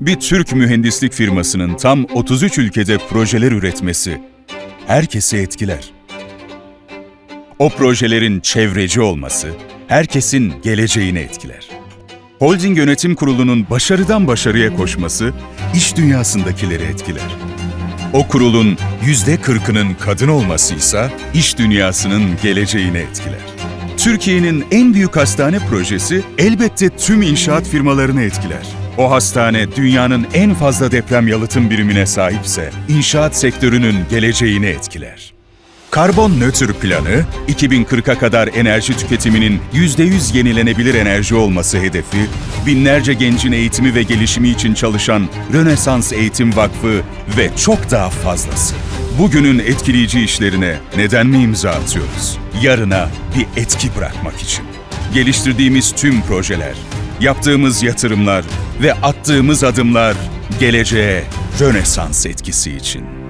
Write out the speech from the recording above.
Bir Türk mühendislik firmasının tam 33 ülkede projeler üretmesi herkesi etkiler. O projelerin çevreci olması herkesin geleceğini etkiler. Holding Yönetim Kurulu'nun başarıdan başarıya koşması iş dünyasındakileri etkiler. O kurulun yüzde kırkının kadın olması ise iş dünyasının geleceğini etkiler. Türkiye'nin en büyük hastane projesi elbette tüm inşaat firmalarını etkiler. O hastane dünyanın en fazla deprem yalıtım birimine sahipse inşaat sektörünün geleceğini etkiler. Karbon nötr planı, 2040'a kadar enerji tüketiminin %100 yenilenebilir enerji olması hedefi, binlerce gencin eğitimi ve gelişimi için çalışan Rönesans Eğitim Vakfı ve çok daha fazlası. Bugünün etkileyici işlerine neden mi imza atıyoruz? Yarına bir etki bırakmak için. Geliştirdiğimiz tüm projeler, yaptığımız yatırımlar ve attığımız adımlar geleceğe Rönesans etkisi için.